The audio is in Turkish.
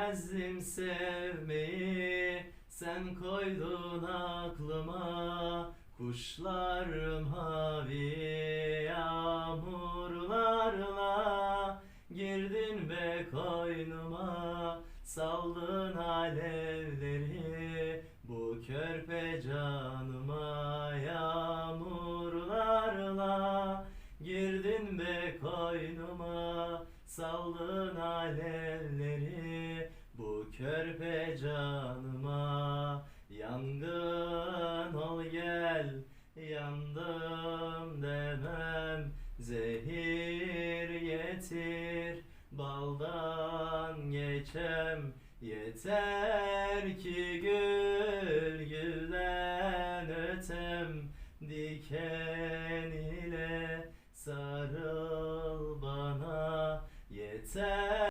Bilmezdim sevmeyi Sen koydun aklıma. Kuşlar mavi yağmurlarla Girdin be koynuma. Saldın alevleri Bu körpe canıma. Yağmurlarla Girdin be koynuma. Saldın alevleri körpe canıma Yangın ol gel Yandım demem. Zehir getir Baldan geçem. Yeter ki gül gülden ötem. Diken ile sarıl bana. Yeter